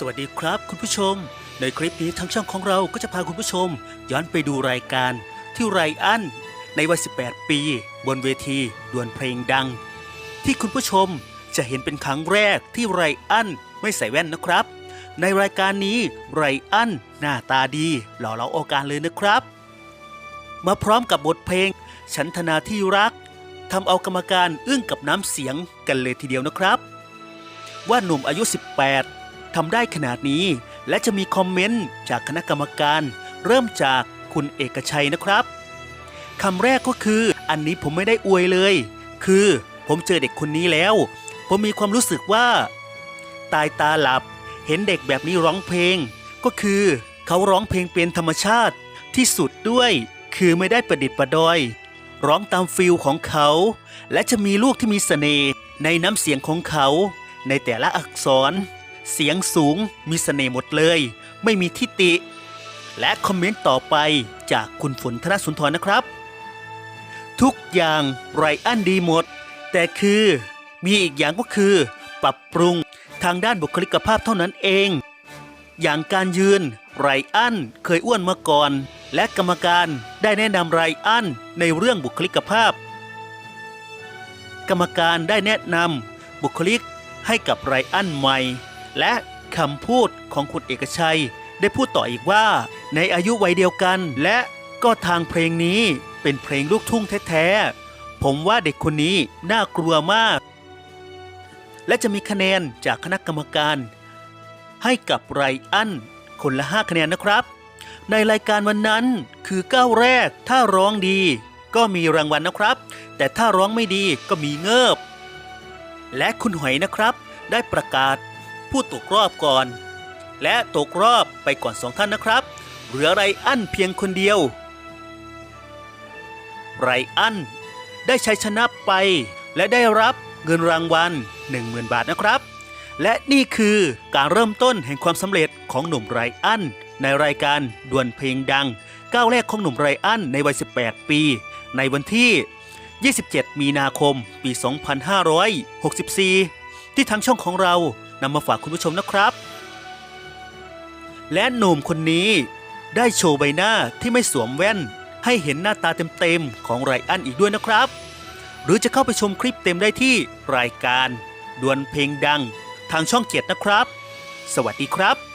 สวัสดีครับคุณผู้ชม ในคลิปนี้ทางช่องของเราก็จะพาคุณผู้ชม ย้อนไปดูรายการที่ไรอันในวัย 18 ปี บนเวทีดวลเพลงดัง ที่คุณผู้ชมจะเห็นเป็นครั้งแรกที่ไรอันไม่ใส่แว่นนะครับ ในรายการนี้ไรอันหน้าตาดีหล่อเหลาโอการเลยนะครับ มาพร้อมกับบทเพลง ฉันธนาที่รักทำเอากรรมการอึ้งกับน้ำเสียงกันเลยทีเดียวนะครับ ว่าหนุ่มอายุ 18 ทำได้ขนาดนี้ และจะมีคอมเมนต์จากคณะกรรมการ เริ่มจากคุณเอกชัยนะครับคำแรกก็คือ อันนี้ผมไม่ได้อวยเลย คือผมเจอเด็กคนนี้แล้ว ผมมีความรู้สึกว่า ตายตาหลับ เห็นเด็กแบบนี้ร้องเพลง ก็คือเขาร้องเพลงเป็นธรรมชาติที่สุดด้วย คือไม่ได้ประดิษฐ์ประดอย ร้องตามฟิลของเขา และจะมีลูกที่มีเสน่ห์ในน้ำเสียงของเขา ในแต่ละอักษร เสียงสูงมีเสน่ห์หมดเลย ไม่มีทิฏฐิและคอมเมนต์ต่อไปจากคุณฝนธนสุนทรนะครับ ทุกอย่างไรอันดีหมด แต่คือมีอีกอย่างก็คือ ปรับปรุงทางด้านบุคลิกภาพเท่านั้นเอง อย่างการยืนไรอันเคยอ้วนมาก่อน และกรรมการได้แนะนำไรอันในเรื่องบุคลิกภาพ กรรมการได้แนะนำบุคลิกให้กับไรอันใหม่ และคำพูดของคุณเอกชัย ได้พูดต่ออีกว่า ในอายุวัยเดียวกัน และก็ทางเพลงนี้เป็นเพลงลูกทุ่งแท้ๆ ผมว่าเด็กคนนี้น่ากลัวมาก และจะมีคะแนนจากคณะกรรมการ ให้กับไรอันคนละ 5 คะแนนนะครับ ในรายการวันนั้นคือก้าวแรกถ้าร้องดี ก็มีรางวัลนะครับ แต่ถ้าร้องไม่ดีก็มีเงิบ และคุณหอยนะครับ ได้ประกาศ ผู้ตกรอบก่อน และตกรอบไปก่อนสองท่านนะครับ เหลือไรอันเพียงคนเดียว ไรอันได้ใชัยชนะไป และได้รับเงินรางวัล 10,000 บาทนะครับ และนี่คือการเริ่มต้นแห่งความสำเร็จของหนุ่มไรอันในรายการดวลเพลงดังก้าวแรกของหนุ่มไรอันในวัย 18 ปี ในวันที่ 27 มีนาคม ปี 2564 ที่ทางช่องของเรา นำมาฝากคุณผู้ชมนะครับ และหนุ่มคนนี้ได้โชว์ใบหน้าที่ไม่สวมแว่น ให้เห็นหน้าตาเต็มๆ ของไรอันอีกด้วยนะครับ หรือจะเข้าไปชมคลิปเต็มได้ที่รายการ ดวลเพลงดังทางช่องเกียรตินะครับ สวัสดีครับ